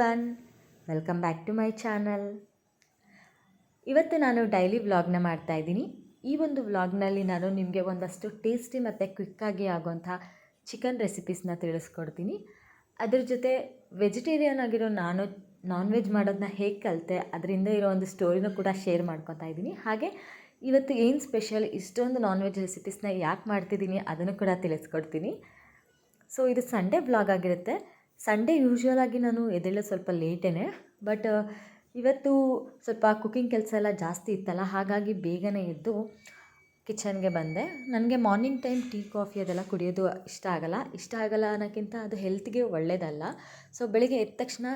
Everyone welcome back to my channel ಇವತ್ತು ನಾನು daily ವ್ಲಾಗ್ನ ಮಾಡ್ತಾ ಇದ್ದೀನಿ. ಈ ಒಂದು ವ್ಲಾಗ್ನಲ್ಲಿ ನಾನು ನಿಮಗೆ ಒಂದಷ್ಟು ಟೇಸ್ಟಿ ಮತ್ತು ಕ್ವಿಕ್ಕಾಗಿ ಆಗೋಂಥ ಚಿಕನ್ ರೆಸಿಪೀಸ್ನ ತಿಳಿಸ್ಕೊಡ್ತೀನಿ. ಅದ್ರ ಜೊತೆ ವೆಜಿಟೇರಿಯನ್ ಆಗಿರೋ ನಾನು ನಾನ್ ವೆಜ್ ಮಾಡೋದನ್ನ ಹೇಗೆ ಕಲಿತೆ, ಅದರಿಂದ ಇರೋ ಒಂದು ಸ್ಟೋರಿನೂ ಕೂಡ ಶೇರ್ ಮಾಡ್ಕೊತಾ ಇದ್ದೀನಿ. ಹಾಗೆ ಇವತ್ತು ಏನು ಸ್ಪೆಷಲ್ ಇಷ್ಟೊಂದು ನಾನ್ ವೆಜ್ ರೆಸಿಪೀಸ್ನ ಯಾಕೆ ಮಾಡ್ತಿದ್ದೀನಿ, ಅದನ್ನು ಕೂಡ ತಿಳಿಸ್ಕೊಡ್ತೀನಿ. ಸೊ ಇದು ಸಂಡೇ ಬ್ಲಾಗ್ ಆಗಿರುತ್ತೆ. ಸಂಡೇ ಯೂಶ್ವಲಾಗಿ ನಾನು ಎದ್ದೇಳೋದು ಸ್ವಲ್ಪ ಲೇಟೇ ಬಟ್ ಇವತ್ತು ಸ್ವಲ್ಪ ಕುಕ್ಕಿಂಗ್ ಕೆಲಸ ಎಲ್ಲ ಜಾಸ್ತಿ ಇತ್ತಲ್ಲ, ಹಾಗಾಗಿ ಬೇಗನೆ ಎದ್ದು ಕಿಚನ್ಗೆ ಬಂದೆ. ನನಗೆ ಮಾರ್ನಿಂಗ್ ಟೈಮ್ ಟೀ ಕಾಫಿ ಅದೆಲ್ಲ ಕುಡಿಯೋದು ಇಷ್ಟ ಆಗಲ್ಲ. ಇಷ್ಟ ಆಗಲ್ಲ ಅನ್ನೋಕ್ಕಿಂತ ಅದು ಹೆಲ್ತ್ಗೆ ಒಳ್ಳೆಯದಲ್ಲ ಸೊ ಬೆಳಿಗ್ಗೆ ಎದ್ದ ತಕ್ಷಣ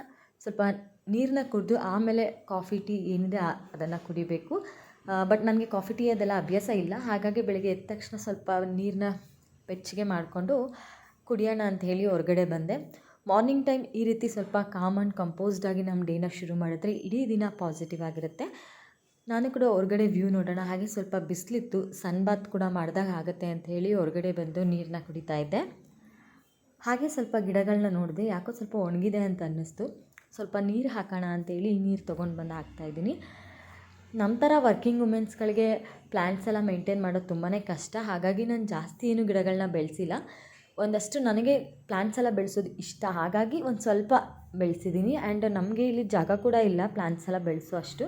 ಸ್ವಲ್ಪ ನೀರನ್ನ ಕುಡಿದು ಆಮೇಲೆ ಕಾಫಿ ಟೀ ಏನಿದೆ ಅದನ್ನು ಕುಡಿಬೇಕು. ಬಟ್ ನನಗೆ ಕಾಫಿ ಟೀ ಅದೆಲ್ಲ ಅಭ್ಯಾಸ ಇಲ್ಲ. ಹಾಗಾಗಿ ಬೆಳಿಗ್ಗೆ ಎದ್ದ ತಕ್ಷಣ ಸ್ವಲ್ಪ ನೀರನ್ನ ಬೆಚ್ಚಗೆ ಮಾಡಿಕೊಂಡು ಕುಡಿಯೋಣ ಅಂತ ಹೇಳಿ ಹೊರಗಡೆ ಬಂದೆ. ಮಾರ್ನಿಂಗ್ ಟೈಮ್ ಈ ರೀತಿ ಸ್ವಲ್ಪ ಕಾಮ್ ಆ್ಯಂಡ್ ಕಂಪೋಸ್ಡ್ ಆಗಿ ನಮ್ಮ ಡೇನ ಶುರು ಮಾಡಿದ್ರೆ ಇಡೀ ದಿನ ಪಾಸಿಟಿವ್ ಆಗಿರುತ್ತೆ. ನಾನು ಕೂಡ ಹೊರಗಡೆ ವ್ಯೂ ನೋಡೋಣ. ಹಾಗೆ ಸ್ವಲ್ಪ ಬಿಸಿಲಿತ್ತು ಸನ್ ಬಾತ್ ಕೂಡ ಮಾಡಿದಾಗ ಆಗುತ್ತೆ ಅಂತ ಹೇಳಿ ಹೊರಗಡೆ ಬಂದು ನೀರನ್ನ ಕುಡಿತಾ ಇದ್ದೆ. ಹಾಗೆ ಸ್ವಲ್ಪ ಗಿಡಗಳನ್ನ ನೋಡಿದೆ. ಯಾಕೋ ಸ್ವಲ್ಪ ಒಣಗಿದೆ ಅಂತ ಅನ್ನಿಸ್ತು. ಸ್ವಲ್ಪ ನೀರು ಹಾಕೋಣ ಅಂತೇಳಿ ನೀರು ತೊಗೊಂಡು ಬಂದು ಹಾಕ್ತಾಯಿದ್ದೀನಿ ನಮ್ಮ ಥರ ವರ್ಕಿಂಗ್ ವುಮೆನ್ಸ್ಗಳಿಗೆ ಪ್ಲ್ಯಾಂಟ್ಸ್ ಎಲ್ಲ ಮೇಂಟೈನ್ ಮಾಡೋದು ತುಂಬಾ ಕಷ್ಟ. ಹಾಗಾಗಿ ನಾನು ಜಾಸ್ತಿ ಏನು ಗಿಡಗಳನ್ನ ಬೆಳೆಸಿಲ್ಲ. ಒಂದಷ್ಟು ನನಗೆ ಪ್ಲ್ಯಾಂಟ್ಸ್ ಎಲ್ಲ ಬೆಳೆಸೋದು ಇಷ್ಟ. ಹಾಗಾಗಿ ಒಂದು ಸ್ವಲ್ಪ ಬೆಳೆಸಿದ್ದೀನಿ ಆ್ಯಂಡ್ ನಮಗೆ ಇಲ್ಲಿ ಜಾಗ ಕೂಡ ಇಲ್ಲ ಪ್ಲ್ಯಾಂಟ್ಸ್ ಎಲ್ಲ ಬೆಳೆಸೋ ಅಷ್ಟು.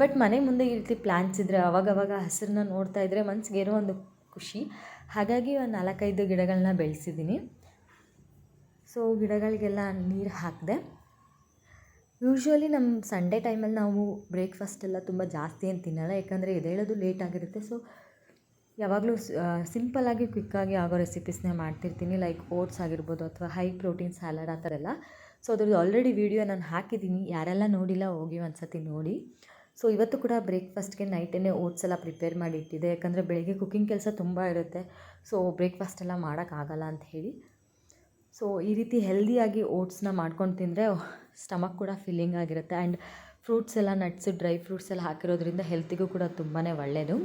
ಬಟ್ ಮನೆ ಮುಂದೆ ಈ ರೀತಿ ಪ್ಲ್ಯಾಂಟ್ಸ್ ಇದ್ದರೆ ಅವಾಗವಾಗ ಹಸಿರನ್ನ ನೋಡ್ತಾ ಇದ್ದರೆ ಮನ್ಸಿಗೆ ಏನೋ ಒಂದು ಖುಷಿ. ಹಾಗಾಗಿ ಒಂದು ನಾಲ್ಕೈದು ಗಿಡಗಳನ್ನ ಬೆಳೆಸಿದ್ದೀನಿ ಸೊ ಗಿಡಗಳಿಗೆಲ್ಲ ನೀರು ಹಾಕಿದೆ. ಯೂಶ್ವಲಿ ನಮ್ಮ ಸಂಡೇ ಟೈಮಲ್ಲಿ ನಾವು ಬ್ರೇಕ್ಫಾಸ್ಟ್ ಎಲ್ಲ ತುಂಬ ಜಾಸ್ತಿ ಏನು ತಿನ್ನಲ್ಲ. ಯಾಕಂದರೆ ಹೇಳೋದು ಲೇಟ್ ಆಗಿರುತ್ತೆ. ಸೊ ಯಾವಾಗಲೂ ಸಿಂಪಲ್ಲಾಗಿ ಕ್ವಿಕ್ಕಾಗಿ ಆಗೋ ರೆಸಿಪೀಸ್ನೇ ಮಾಡ್ತಿರ್ತೀನಿ ಲೈಕ್ ಓಟ್ಸ್ ಆಗಿರ್ಬೋದು ಅಥವಾ ಹೈ ಪ್ರೋಟೀನ್ ಸ್ಯಾಲಡ್ ಆ ಥರ ಎಲ್ಲ. ಸೊ ಅದ್ರದ್ದು ಆಲ್ರೆಡಿ ವೀಡಿಯೋ ನಾನು ಹಾಕಿದ್ದೀನಿ. ಯಾರೆಲ್ಲ ನೋಡಿಲ್ಲ ಹೋಗಿ ಒಂದು ಸತಿ ನೋಡಿ. ಸೊ ಇವತ್ತು ಕೂಡ ಬ್ರೇಕ್ಫಾಸ್ಟ್ಗೆ ನೈಟೇ ಓಟ್ಸ್ ಎಲ್ಲ ಪ್ರಿಪೇರ್ ಮಾಡಿ ಇಟ್ಟಿದೆ ಯಾಕಂದರೆ ಬೆಳಗ್ಗೆ ಕುಕ್ಕಿಂಗ್ ಕೆಲಸ ತುಂಬ ಇರುತ್ತೆ. ಸೊ ಬ್ರೇಕ್ಫಾಸ್ಟ್ ಎಲ್ಲ ಮಾಡೋಕ್ಕಾಗಲ್ಲ ಅಂತ ಹೇಳಿ. ಸೊ ಈ ರೀತಿ ಹೆಲ್ದಿಯಾಗಿ ಓಟ್ಸ್ನ ಮಾಡ್ಕೊಂಡು ತಿಂದರೆ ಸ್ಟಮಕ್ ಕೂಡ ಫಿಲ್ಲಿಂಗ್ ಆಗಿರುತ್ತೆ. ಆ್ಯಂಡ್ ಫ್ರೂಟ್ಸ್ ಎಲ್ಲ ನಟ್ಸು ಡ್ರೈ ಫ್ರೂಟ್ಸ್ ಎಲ್ಲ ಹಾಕಿರೋದ್ರಿಂದ ಹೆಲ್ತಿಗೂ ಕೂಡ ತುಂಬಾ ಒಳ್ಳೆಯದು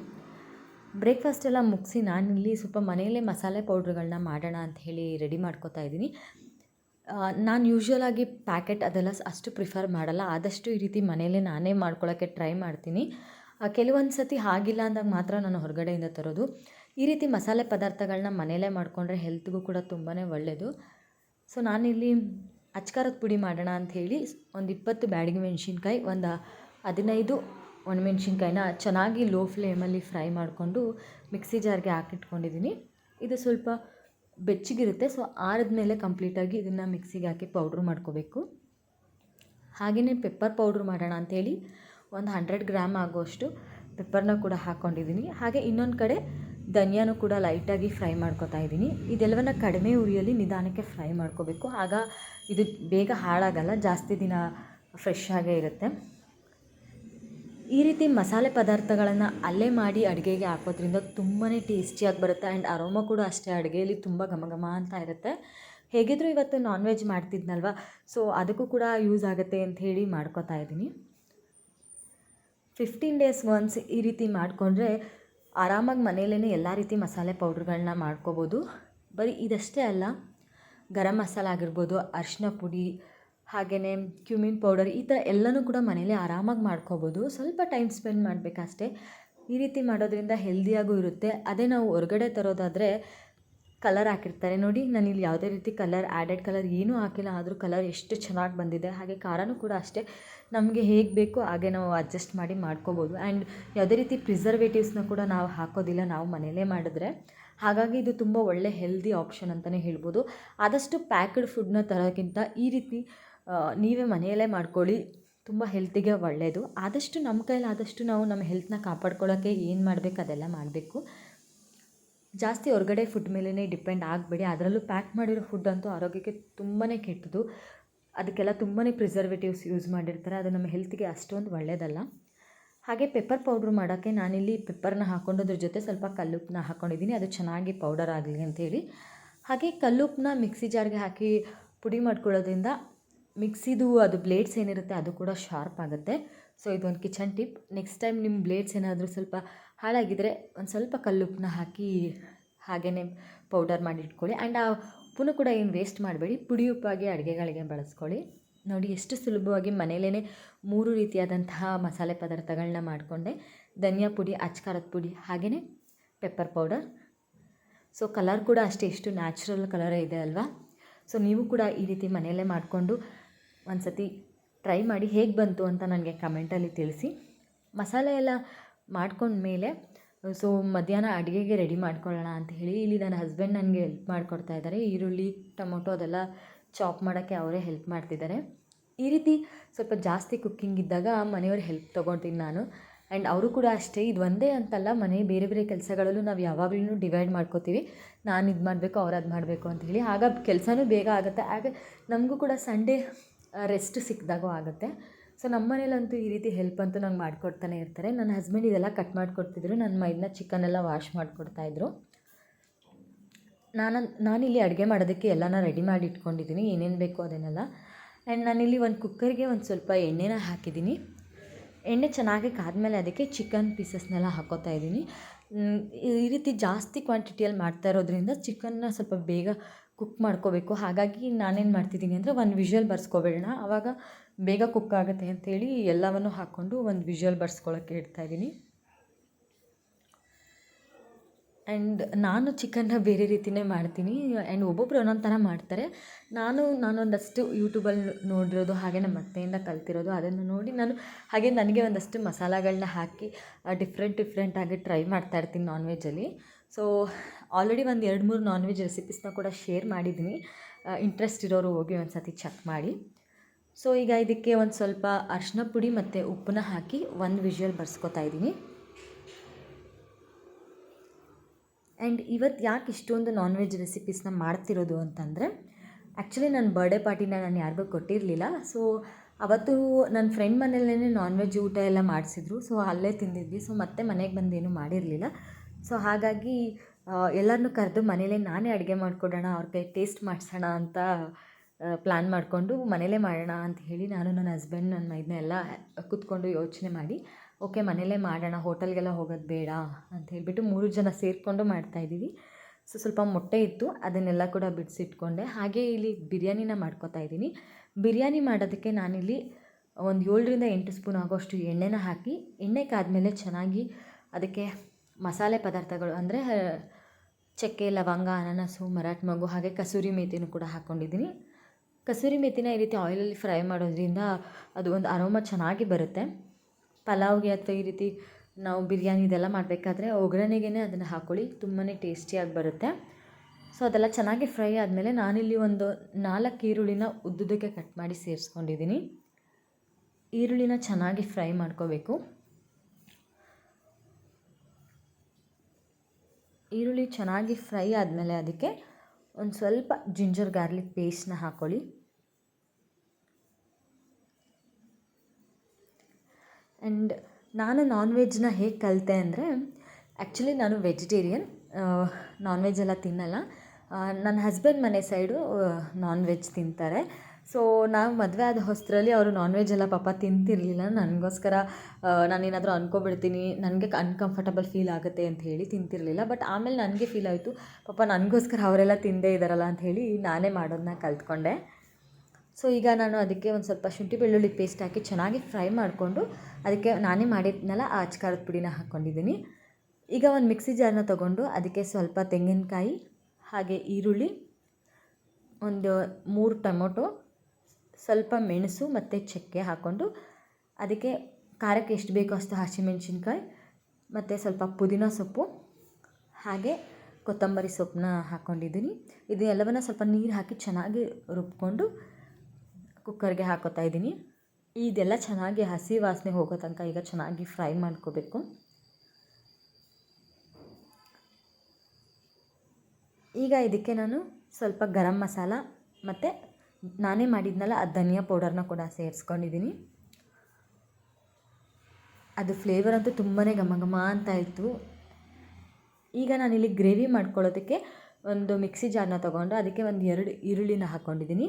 ಬ್ರೇಕ್ಫಾಸ್ಟ್ ಎಲ್ಲ ಮುಗಿಸಿ ನಾನಿಲ್ಲಿ ಸ್ವಲ್ಪ ಮನೆಯಲ್ಲೇ ಮಸಾಲೆ ಪೌಡ್ರ್ಗಳನ್ನ ಮಾಡೋಣ ಅಂತ ಹೇಳಿ ರೆಡಿ ಮಾಡ್ಕೋತಾ ಇದ್ದೀನಿ. ನಾನು ಯೂಶ್ವಲಾಗಿ ಪ್ಯಾಕೆಟ್ ಅದೆಲ್ಲ ಅಷ್ಟು ಪ್ರಿಫರ್ ಮಾಡಲ್ಲ. ಆದಷ್ಟು ಈ ರೀತಿ ಮನೆಯಲ್ಲೇ ನಾನೇ ಮಾಡ್ಕೊಳ್ಳೋಕ್ಕೆ ಟ್ರೈ ಮಾಡ್ತೀನಿ. ಕೆಲವೊಂದು ಸತಿ ಆಗಿಲ್ಲ ಅಂದಾಗ ಮಾತ್ರ ನಾನು ಹೊರಗಡೆಯಿಂದ ತರೋದು. ಈ ರೀತಿ ಮಸಾಲೆ ಪದಾರ್ಥಗಳನ್ನ ಮನೆಯಲ್ಲೇ ಮಾಡಿಕೊಂಡ್ರೆ ಹೆಲ್ತ್ಗೂ ಕೂಡ ತುಂಬಾ ಒಳ್ಳೆಯದು ಸೊ ನಾನಿಲ್ಲಿ ಅಚ್ಕಾರದ ಪುಡಿ ಮಾಡೋಣ ಅಂಥೇಳಿ ಒಂದು ಇಪ್ಪತ್ತು ಬ್ಯಾಡಗಿ ಮೆಣಸಿನ್ಕಾಯಿ, ಒಂದು ಹದಿನೈದು ಒಣಮೆಣ್ಸಿನ್ಕಾಯಿನ ಚೆನ್ನಾಗಿ ಲೋ ಫ್ಲೇಮಲ್ಲಿ ಫ್ರೈ ಮಾಡಿಕೊಂಡು ಮಿಕ್ಸಿ ಜಾರ್ಗೆ ಹಾಕಿಟ್ಕೊಂಡಿದ್ದೀನಿ. ಇದು ಸ್ವಲ್ಪ ಬೆಚ್ಚಗಿರುತ್ತೆ, ಸೊ ಆರಿದ ಮೇಲೆ ಕಂಪ್ಲೀಟಾಗಿ ಇದನ್ನು ಮಿಕ್ಸಿಗೆ ಹಾಕಿ ಪೌಡ್ರ್ ಮಾಡ್ಕೋಬೇಕು. ಹಾಗೆಯೇ ಪೆಪ್ಪರ್ ಪೌಡ್ರ್ ಮಾಡೋಣ ಅಂಥೇಳಿ ಒಂದು ಹಂಡ್ರೆಡ್ ಗ್ರಾಮ್ ಆಗೋಷ್ಟು ಪೆಪ್ಪರ್ನ ಕೂಡ ಹಾಕ್ಕೊಂಡಿದ್ದೀನಿ. ಹಾಗೆ ಇನ್ನೊಂದು ಕಡೆ ಧನಿಯಾನು ಕೂಡ ಲೈಟಾಗಿ ಫ್ರೈ ಮಾಡ್ಕೊತಾ ಇದ್ದೀನಿ. ಇದೆಲ್ಲವನ್ನ ಕಡಿಮೆ ಉರಿಯಲ್ಲಿ ನಿಧಾನಕ್ಕೆ ಫ್ರೈ ಮಾಡ್ಕೋಬೇಕು. ಆಗ ಇದು ಬೇಗ ಹಾಳಾಗಲ್ಲ, ಜಾಸ್ತಿ ದಿನ ಫ್ರೆಶ್ ಆಗೇ ಇರುತ್ತೆ. ಈ ರೀತಿ ಮಸಾಲೆ ಪದಾರ್ಥಗಳನ್ನು ಅಲ್ಲೇ ಮಾಡಿ ಅಡುಗೆಗೆ ಹಾಕೋದ್ರಿಂದ ತುಂಬಾ ಟೇಸ್ಟಿಯಾಗಿ ಬರುತ್ತೆ ಆ್ಯಂಡ್ ಅರೋಮ ಕೂಡ ಅಷ್ಟೇ ಅಡುಗೆಯಲ್ಲಿ ತುಂಬ ಘಮ ಘಮ ಅಂತ ಇರುತ್ತೆ. ಹೇಗಿದ್ದರೂ ಇವತ್ತು ನಾನ್ ವೆಜ್ ಮಾಡ್ತಿದ್ನಲ್ವ? ಸೊ ಅದಕ್ಕೂ ಕೂಡ ಯೂಸ್ ಆಗುತ್ತೆ ಅಂತ ಹೇಳಿ ಮಾಡ್ಕೋತಾ ಇದ್ದೀನಿ. ಫಿಫ್ಟೀನ್ ಡೇಸ್ ಒನ್ಸ್ ಈ ರೀತಿ ಮಾಡಿಕೊಂಡ್ರೆ ಆರಾಮಾಗಿ ಮನೆಯಲ್ಲೇ ಎಲ್ಲ ರೀತಿ ಮಸಾಲೆ ಪೌಡ್ರ್ಗಳನ್ನ ಮಾಡ್ಕೋಬೋದು. ಬರೀ ಇದಷ್ಟೇ ಅಲ್ಲ, ಗರಂ ಮಸಾಲೆ ಆಗಿರ್ಬೋದು ಅರಿಶಿನ ಪುಡಿ ಹಾಗೆಯೇ ಕ್ಯೂಮಿನ್ ಪೌಡರ್ ಈ ಥರ ಎಲ್ಲನೂ ಕೂಡ ಮನೇಲೆ ಆರಾಮಾಗಿ ಮಾಡ್ಕೋಬೋದು. ಸ್ವಲ್ಪ ಟೈಮ್ ಸ್ಪೆಂಡ್ ಮಾಡಬೇಕಷ್ಟೇ. ಈ ರೀತಿ ಮಾಡೋದ್ರಿಂದ ಹೆಲ್ದಿಯಾಗೂ ಇರುತ್ತೆ. ಅದೇ ನಾವು ಹೊರಗಡೆ ತರೋದಾದರೆ ಕಲರ್ ಹಾಕಿರ್ತಾರೆ. ನೋಡಿ ನಾನಿಲ್ಲಿ ಯಾವುದೇ ರೀತಿ ಕಲರ್ ಆ್ಯಡೆಡ್ ಕಲರ್ ಏನೂ ಹಾಕಿಲ್ಲ. ಆದರೂ ಕಲರ್ ಎಷ್ಟು ಚೆನ್ನಾಗಿ ಬಂದಿದೆ. ಹಾಗೆ ಖಾರನೂ ಕೂಡ ಅಷ್ಟೇ. ನಮಗೆ ಹೇಗೆ ಬೇಕೋ ಹಾಗೆ ನಾವು ಅಡ್ಜಸ್ಟ್ ಮಾಡಿ ಮಾಡ್ಕೋಬೋದು. ಆ್ಯಂಡ್ ಯಾವುದೇ ರೀತಿ ಪ್ರಿಸರ್ವೇಟಿವ್ಸ್ನ ಕೂಡ ನಾವು ಹಾಕೋದಿಲ್ಲ. ನಾವು ಮನೆಯಲ್ಲೇ ಮಾಡಿದ್ರೆ. ಹಾಗಾಗಿ ಇದು ತುಂಬ ಒಳ್ಳೆ ಹೆಲ್ದಿ ಆಪ್ಷನ್ ಅಂತಲೇ ಹೇಳ್ಬೋದು. ಆದಷ್ಟು ಪ್ಯಾಕ್ಡ್ ಫುಡ್ನ ತರೋಕ್ಕಿಂತ ಈ ರೀತಿ ನೀವೇ ಮನೆಯಲ್ಲೇ ಮಾಡ್ಕೊಳ್ಳಿ. ತುಂಬ ಹೆಲ್ತಿಗೆ ಒಳ್ಳೆಯದು ಆದಷ್ಟು ನಮ್ಮ ಕೈಲಿ ಆದಷ್ಟು ನಾವು ನಮ್ಮ ಹೆಲ್ತ್ನ ಕಾಪಾಡ್ಕೊಳ್ಳೋಕ್ಕೆ ಏನು ಮಾಡಬೇಕು ಅದೆಲ್ಲ ಮಾಡಬೇಕು. ಜಾಸ್ತಿ ಹೊರಗಡೆ ಫುಡ್ ಮೇಲೇ ಡಿಪೆಂಡ್ ಆಗಬೇಡಿ. ಅದರಲ್ಲೂ ಪ್ಯಾಕ್ ಮಾಡಿರೋ ಫುಡ್ ಅಂತೂ ಆರೋಗ್ಯಕ್ಕೆ ತುಂಬಾ ಕೆಟ್ಟದು ಅದಕ್ಕೆಲ್ಲ ತುಂಬಾ ಪ್ರಿಸರ್ವೇಟಿವ್ಸ್ ಯೂಸ್ ಮಾಡಿರ್ತಾರೆ. ಅದು ನಮ್ಮ ಹೆಲ್ತಿಗೆ ಅಷ್ಟೊಂದು ಒಳ್ಳೆಯದಲ್ಲ ಹಾಗೆ ಪೆಪ್ಪರ್ ಪೌಡ್ರ್ ಮಾಡೋಕ್ಕೆ ನಾನಿಲ್ಲಿ ಪೆಪ್ಪರ್ನ ಹಾಕೊಂಡೋದ್ರ ಜೊತೆ ಸ್ವಲ್ಪ ಕಲ್ಲುಪ್ಪನ್ನ ಹಾಕ್ಕೊಂಡಿದ್ದೀನಿ ಅದು ಚೆನ್ನಾಗಿ ಪೌಡರ್ ಆಗಲಿ ಅಂತೇಳಿ ಹಾಗೆ ಕಲ್ಲುಪ್ಪನ್ನ ಮಿಕ್ಸಿ ಜಾರ್ಗೆ ಹಾಕಿ ಪುಡಿ ಮಾಡ್ಕೊಳ್ಳೋದ್ರಿಂದ ಮಿಕ್ಸಿದು ಅದು ಬ್ಲೇಡ್ಸ್ ಏನಿರುತ್ತೆ ಅದು ಕೂಡ ಶಾರ್ಪ್ ಆಗುತ್ತೆ. ಸೊ, ಇದೊಂದು ಕಿಚನ್ ಟಿಪ್. ನೆಕ್ಸ್ಟ್ ಟೈಮ್ ನಿಮ್ಮ ಬ್ಲೇಡ್ಸ್ ಏನಾದರೂ ಸ್ವಲ್ಪ ಹಾಳಾಗಿದ್ದರೆ ಒಂದು ಸ್ವಲ್ಪ ಕಲ್ಲುಪ್ಪನ್ನ ಹಾಕಿ ಹಾಗೆಯೇ ಪೌಡರ್ ಮಾಡಿ ಇಟ್ಕೊಳ್ಳಿ. ಆ್ಯಂಡ್ ಆ ಉಪ್ಪನ್ನು ಕೂಡ ಏನು ವೇಸ್ಟ್ ಮಾಡಬೇಡಿ. ಪುಡಿ ಉಪ್ಪಾಗಿ ಅಡುಗೆಗಳಿಗೆ ಬಳಸ್ಕೊಳ್ಳಿ. ನೋಡಿ, ಎಷ್ಟು ಸುಲಭವಾಗಿ ಮನೇಲೇ ಮೂರು ರೀತಿಯಾದಂತಹ ಮಸಾಲೆ ಪದಾರ್ಥಗಳನ್ನ ಮಾಡಿಕೊಂಡೆ. ಧನಿಯಾ ಪುಡಿ, ಅಚ್ಕಾರದ ಪುಡಿ ಹಾಗೆಯೇ ಪೆಪ್ಪರ್ ಪೌಡರ್. ಸೊ, ಕಲರ್ ಕೂಡ ಅಷ್ಟೇ. ಎಷ್ಟು ನ್ಯಾಚುರಲ್ ಕಲರೇ ಇದೆ ಅಲ್ವಾ? ಸೊ, ನೀವು ಕೂಡ ಈ ರೀತಿ ಮನೆಯಲ್ಲೇ ಮಾಡಿಕೊಂಡು ಒಂದು ಸತಿ ಟ್ರೈ ಮಾಡಿ ಹೇಗೆ ಬಂತು ಅಂತ ನನಗೆ ಕಮೆಂಟಲ್ಲಿ ತಿಳಿಸಿ. ಮಸಾಲೆ ಎಲ್ಲ ಮಾಡ್ಕೊಂಡ್ಮೇಲೆ ಸೊ ಮಧ್ಯಾಹ್ನ ಅಡುಗೆಗೆ ರೆಡಿ ಮಾಡ್ಕೊಳ್ಳೋಣ ಅಂತ ಹೇಳಿ ಇಲ್ಲಿ ನನ್ನ ಹಸ್ಬೆಂಡ್ ನನಗೆ ಹೆಲ್ಪ್ ಮಾಡಿಕೊಡ್ತಾ ಇದ್ದಾರೆ. ಈರುಳ್ಳಿ, ಟೊಮೊಟೊ ಅದೆಲ್ಲ ಚಾಪ್ ಮಾಡೋಕ್ಕೆ ಅವರೇ ಹೆಲ್ಪ್ ಮಾಡ್ತಿದ್ದಾರೆ. ಈ ರೀತಿ ಸ್ವಲ್ಪ ಜಾಸ್ತಿ ಕುಕ್ಕಿಂಗ್ ಇದ್ದಾಗ ಮನೆಯವ್ರ ಹೆಲ್ಪ್ ತೊಗೊಳ್ತೀನಿ ನಾನು. ಆ್ಯಂಡ್ ಅವರು ಕೂಡ ಅಷ್ಟೇ, ಇದು ಒಂದೇ ಅಂತಲ್ಲ, ಮನೆ ಬೇರೆ ಬೇರೆ ಕೆಲಸಗಳಲ್ಲೂ ನಾವು ಯಾವಾಗಲೂ ಡಿವೈಡ್ ಮಾಡ್ಕೋತೀವಿ. ನಾನು ಇದು ಮಾಡಬೇಕು, ಅವ್ರು ಅದು ಮಾಡಬೇಕು ಅಂತ ಹೇಳಿ. ಆಗ ಕೆಲಸನೂ ಬೇಗ ಆಗುತ್ತೆ. ಆಗ ನಮಗೂ ಕೂಡ ಸಂಡೇ ರೆಸ್ಟ್ ಸಿಕ್ಕಿದಾಗೂ ಆಗುತ್ತೆ. ಸೊ ನಮ್ಮ ಮನೇಲಂತೂ ಈ ರೀತಿ ಹೆಲ್ಪ್ ಅಂತೂ ನಂಗೆ ಮಾಡಿಕೊಡ್ತಾನೆ ಇರ್ತಾರೆ. ನನ್ನ ಹಸ್ಬೆಂಡ್ ಇದೆಲ್ಲ ಕಟ್ ಮಾಡಿಕೊಡ್ತಿದ್ರು. ನನ್ನ ಮೈದನ್ನ ಚಿಕನ್ ಎಲ್ಲ ವಾಶ್ ಮಾಡಿಕೊಡ್ತಾಯಿದ್ರು ನಾನು ನಾನಿಲ್ಲಿ ಅಡುಗೆ ಮಾಡೋದಕ್ಕೆ ಎಲ್ಲನ ರೆಡಿ ಮಾಡಿ ಇಟ್ಕೊಂಡಿದ್ದೀನಿ ಏನೇನು ಬೇಕೋ ಅದನ್ನೆಲ್ಲ. ಆ್ಯಂಡ್ ನಾನಿಲ್ಲಿ ಒಂದು ಕುಕ್ಕರ್ಗೆ ಒಂದು ಸ್ವಲ್ಪ ಎಣ್ಣೆನ ಹಾಕಿದ್ದೀನಿ ಎಣ್ಣೆ ಚೆನ್ನಾಗಿ ಕಾದ್ಮೇಲೆ ಅದಕ್ಕೆ ಚಿಕನ್ ಪೀಸಸ್ನೆಲ್ಲ ಹಾಕೋತಾ ಇದ್ದೀನಿ. ಈ ರೀತಿ ಜಾಸ್ತಿ ಕ್ವಾಂಟಿಟಿಯಲ್ಲಿ ಮಾಡ್ತಾ ಇರೋದ್ರಿಂದ ಚಿಕನ್ನ ಸ್ವಲ್ಪ ಬೇಗ ಕುಕ್ ಮಾಡ್ಕೋಬೇಕು. ಹಾಗಾಗಿ ನಾನೇನು ಮಾಡ್ತಿದ್ದೀನಿ ಅಂದರೆ ಒಂದು ವಿಷಲ್ ಬರ್ಸ್ಕೊಬೇಡಣ ಆವಾಗ ಬೇಗ ಕುಕ್ ಆಗುತ್ತೆ ಅಂಥೇಳಿ ಎಲ್ಲವನ್ನು ಹಾಕ್ಕೊಂಡು ಒಂದು ವಿಷಲ್ ಬರ್ಸ್ಕೊಳ್ಳೋಕ್ಕೆ ಇಡ್ತಾಯಿದ್ದೀನಿ ಆ್ಯಂಡ್ ನಾನು ಚಿಕನ್ನ ಬೇರೆ ರೀತಿಯೇ ಮಾಡ್ತೀನಿ. ಆ್ಯಂಡ್ ಒಬ್ಬೊಬ್ಬರು ಒಂದೊಂದು ಥರ ಮಾಡ್ತಾರೆ. ನಾನು, ನಾನೊಂದಷ್ಟು ಯೂಟ್ಯೂಬಲ್ಲಿ ನೋಡಿರೋದು, ಹಾಗೆ ನಮ್ಮ ಅತ್ತೆಯಿಂದ ಕಲ್ತಿರೋದು, ಅದನ್ನು ನೋಡಿ ನಾನು ಹಾಗೆ ನನಗೆ ಒಂದಷ್ಟು ಮಸಾಲಗಳನ್ನ ಹಾಕಿ ಡಿಫ್ರೆಂಟ್ ಡಿಫ್ರೆಂಟಾಗಿ ಟ್ರೈ ಮಾಡ್ತಾ ಇರ್ತೀನಿ ನಾನ್ ವೆಜ್ಜಲ್ಲಿ ಸೊ ಆಲ್ರೆಡಿ ಒಂದು ಎರಡು ಮೂರು ನಾನ್ ವೆಜ್ ರೆಸಿಪೀಸ್ನ ಕೂಡ ಶೇರ್ ಮಾಡಿದ್ದೀನಿ. ಇಂಟ್ರೆಸ್ಟ್ ಇರೋರು ಹೋಗಿ ಒಂದು ಸತಿ ಚೆಕ್ ಮಾಡಿ. ಸೊ ಈಗ ಇದಕ್ಕೆ ಒಂದು ಸ್ವಲ್ಪ ಅರಿಶಿನ ಪುಡಿ ಮತ್ತು ಉಪ್ಪನ್ನ ಹಾಕಿ ಒಂದು ವಿಜುವಲ್ ಬರ್ಸ್ಕೊತಾ ಇದ್ದೀನಿ. ಆ್ಯಂಡ್ ಇವತ್ತು ಯಾಕೆ ಇಷ್ಟೊಂದು ನಾನ್ ವೆಜ್ ರೆಸಿಪೀಸ್ನ ಮಾಡ್ತಿರೋದು ಅಂತಂದರೆ ಆ್ಯಕ್ಚುಲಿ ನನ್ನ ಬರ್ಡೇ ಪಾರ್ಟಿನ ನಾನು ಯಾರಿಗೂ ಕೊಟ್ಟಿರಲಿಲ್ಲ. ಸೊ ಅವತ್ತು ನನ್ನ ಫ್ರೆಂಡ್ ಮನೆಯಲ್ಲೇ ನಾನ್ ವೆಜ್ ಊಟ ಎಲ್ಲ ಮಾಡಿಸಿದ್ರು. ಸೊ ಅಲ್ಲೇ ತಿಂದಿದ್ವಿ. ಸೊ ಮತ್ತೆ ಮನೆಗೆ ಬಂದೇನು ಮಾಡಿರಲಿಲ್ಲ. ಸೊ ಹಾಗಾಗಿ ಎಲ್ಲರನ್ನೂ ಕರೆದು ಮನೇಲೇ ನಾನೇ ಅಡುಗೆ ಮಾಡಿಕೊಡೋಣ ಅವ್ರ ಕೈ ಟೇಸ್ಟ್ ಮಾಡಿಸೋಣ ಅಂತ ಪ್ಲ್ಯಾನ್ ಮಾಡಿಕೊಂಡು ಮನೇಲೇ ಮಾಡೋಣ ಅಂತ ಹೇಳಿ ನಾನು ನನ್ನ ಹಸ್ಬೆಂಡ್, ನನ್ನ ಮೈದನ್ನ ಎಲ್ಲ ಕೂತ್ಕೊಂಡು ಯೋಚನೆ ಮಾಡಿ, ಓಕೆ ಮನೇಲೇ ಮಾಡೋಣ, ಹೋಟೆಲ್ಗೆಲ್ಲ ಹೋಗೋದು ಬೇಡ ಅಂತ ಹೇಳಿಬಿಟ್ಟು ಮೂರು ಜನ ಸೇರಿಕೊಂಡು ಮಾಡ್ತಾಯಿದ್ದೀವಿ ಸೊ ಸ್ವಲ್ಪ ಮೊಟ್ಟೆ ಇತ್ತು, ಅದನ್ನೆಲ್ಲ ಕೂಡ ಬಿಡಿಸಿಟ್ಕೊಂಡೆ. ಹಾಗೆ ಇಲ್ಲಿ ಬಿರಿಯಾನಿನ ಮಾಡ್ಕೋತಾ ಇದ್ದೀನಿ. ಬಿರಿಯಾನಿ ಮಾಡೋದಕ್ಕೆ ನಾನಿಲ್ಲಿ ಒಂದು ಏಳರಿಂದ ಎಂಟು ಸ್ಪೂನ್ ಆಗೋಷ್ಟು ಎಣ್ಣೆನ ಹಾಕಿ, ಎಣ್ಣೆ ಕಾದ್ಮೇಲೆ ಚೆನ್ನಾಗಿ ಅದಕ್ಕೆ ಮಸಾಲೆ ಪದಾರ್ಥಗಳು ಅಂದರೆ, ಚಕ್ಕೆ, ಲವಂಗ, ಅನಾನಸು, ಮರಾಠ್ ಮಗು ಹಾಗೆ ಕಸೂರಿ ಮೇಥಿನೂ ಕೂಡ ಹಾಕ್ಕೊಂಡಿದ್ದೀನಿ ಕಸೂರಿ ಮೇಥಿನ ಈ ರೀತಿ ಆಯಿಲಲ್ಲಿ ಫ್ರೈ ಮಾಡೋದ್ರಿಂದ ಅದು ಒಂದು ಅರೋಮ ಚೆನ್ನಾಗಿ ಬರುತ್ತೆ. ಪಲಾವ್ಗೆ ಅಥವಾ ಈ ರೀತಿ ನಾವು ಬಿರಿಯಾನಿ ಇದೆಲ್ಲ ಮಾಡಬೇಕಾದ್ರೆ ಒಗ್ಗರಣೆಗೆ ಅದನ್ನು ಹಾಕ್ಕೊಳ್ಳಿ ತುಂಬಾ ಟೇಸ್ಟಿಯಾಗಿ ಬರುತ್ತೆ. ಸೊ ಅದೆಲ್ಲ ಚೆನ್ನಾಗಿ ಫ್ರೈ ಆದಮೇಲೆ ನಾನಿಲ್ಲಿ ಒಂದು ನಾಲ್ಕು ಈರುಳ್ಳಿನ ಉದ್ದುದಕ್ಕೆ ಕಟ್ ಮಾಡಿ ಸೇರಿಸ್ಕೊಂಡಿದ್ದೀನಿ. ಈರುಳ್ಳಿನ ಚೆನ್ನಾಗಿ ಫ್ರೈ ಮಾಡ್ಕೋಬೇಕು. ಈರುಳ್ಳಿ ಚೆನ್ನಾಗಿ ಫ್ರೈ ಆದಮೇಲೆ ಅದಕ್ಕೆ ಒಂದು ಸ್ವಲ್ಪ ಜಿಂಜರ್ ಗಾರ್ಲಿಕ್ ಪೇಸ್ಟ್ನ ಹಾಕ್ಕೊಳ್ಳಿ ಆ್ಯಂಡ್ ನಾನು ನಾನ್ ವೆಜ್ನ ಹೇಗೆ ಕಲಿತೆ ಅಂದರೆ, ಆ್ಯಕ್ಚುಲಿ ನಾನು ವೆಜಿಟೇರಿಯನ್ ನಾನ್ ವೆಜ್ ಎಲ್ಲ ತಿನ್ನಲ್ಲ. ನನ್ನ ಹಸ್ಬೆಂಡ್ ಮನೆ ಸೈಡು ನಾನ್ ವೆಜ್ ತಿಂತಾರೆ. ಸೊ ನಾವು ಮದುವೆ ಆದ ಹೊಸ್ತರಲ್ಲಿ ಅವರು ನಾನ್ ವೆಜ್ ಎಲ್ಲ ಪಾಪ ತಿಂತಿರಲಿಲ್ಲ. ನನಗೋಸ್ಕರ ನಾನೇನಾದರೂ ಅಂದ್ಕೊಬಿಡ್ತೀನಿ ನನಗೆ ಅನ್ಕಂಫರ್ಟಬಲ್ ಫೀಲ್ ಆಗುತ್ತೆ ಅಂತ ಹೇಳಿ ತಿಂತಿರಲಿಲ್ಲ. ಬಟ್ ಆಮೇಲೆ ನನಗೆ ಫೀಲ್ ಆಯಿತು. ಪಾಪ ನನಗೋಸ್ಕರ ಅವರೆಲ್ಲ ತಿಂದೇ ಇದ್ದಾರಲ್ಲ ಅಂತ ಹೇಳಿ ನಾನೇ ಮಾಡೋದನ್ನ ಕಲ್ತ್ಕೊಂಡೆ. ಸೊ ಈಗ ನಾನು ಅದಕ್ಕೆ ಒಂದು ಸ್ವಲ್ಪ ಶುಂಠಿ ಬೆಳ್ಳುಳ್ಳಿ ಪೇಸ್ಟ್ ಹಾಕಿ ಚೆನ್ನಾಗಿ ಫ್ರೈ ಮಾಡಿಕೊಂಡು ಅದಕ್ಕೆ ನಾನೇ ಮಾಡಿದ್ನಲ್ಲ ಆ ಪುಡಿನ ಹಾಕ್ಕೊಂಡಿದ್ದೀನಿ ಈಗ ಒಂದು ಮಿಕ್ಸಿ ಜಾರನ್ನ ತೊಗೊಂಡು ಅದಕ್ಕೆ ಸ್ವಲ್ಪ ತೆಂಗಿನಕಾಯಿ, ಹಾಗೆ ಈರುಳ್ಳಿ, ಒಂದು ಮೂರು ಟೊಮೊಟೊ ಸ್ವಲ್ಪ ಮೆಣಸು ಮತ್ತು ಚಕ್ಕೆ ಹಾಕ್ಕೊಂಡು ಅದಕ್ಕೆ ಖಾರಕ್ಕೆ ಎಷ್ಟು ಬೇಕೋ ಅಷ್ಟು ಹಸಿಮೆಣಸಿನ್ಕಾಯಿ ಮತ್ತು ಸ್ವಲ್ಪ ಪುದೀನ ಸೊಪ್ಪು, ಹಾಗೆ ಕೊತ್ತಂಬರಿ ಸೊಪ್ಪನ್ನ ಹಾಕ್ಕೊಂಡಿದ್ದೀನಿ ಇದೆಲ್ಲವನ್ನು ಸ್ವಲ್ಪ ನೀರು ಹಾಕಿ ಚೆನ್ನಾಗಿ ರುಬ್ಕೊಂಡು ಕುಕ್ಕರ್ಗೆ ಹಾಕೋತಾ ಇದ್ದೀನಿ. ಇದೆಲ್ಲ ಚೆನ್ನಾಗಿ ಹಸಿ ವಾಸನೆ ಹೋಗೋ ತನಕ ಈಗ ಚೆನ್ನಾಗಿ ಫ್ರೈ ಮಾಡ್ಕೋಬೇಕು. ಈಗ ಇದಕ್ಕೆ ನಾನು ಸ್ವಲ್ಪ ಗರಂ ಮಸಾಲ ಮತ್ತು ನಾನೇ ಮಾಡಿದ್ನಲ್ಲ ಆ ಧನಿಯಾ ಪೌಡರ್ನ ಕೂಡ ಸೇರಿಸ್ಕೊಂಡಿದ್ದೀನಿ ಅದು ಫ್ಲೇವರ್ ಅಂತೂ ತುಂಬಾ ಘಮ ಘಮ ಅಂತ ಇತ್ತು. ಈಗ ನಾನಿಲ್ಲಿ ಗ್ರೇವಿ ಮಾಡ್ಕೊಳ್ಳೋದಕ್ಕೆ ಒಂದು ಮಿಕ್ಸಿ ಜಾರ್ನ ತೊಗೊಂಡು ಅದಕ್ಕೆ ಒಂದು ಎರಡು ಈರುಳ್ಳಿನ ಹಾಕ್ಕೊಂಡಿದ್ದೀನಿ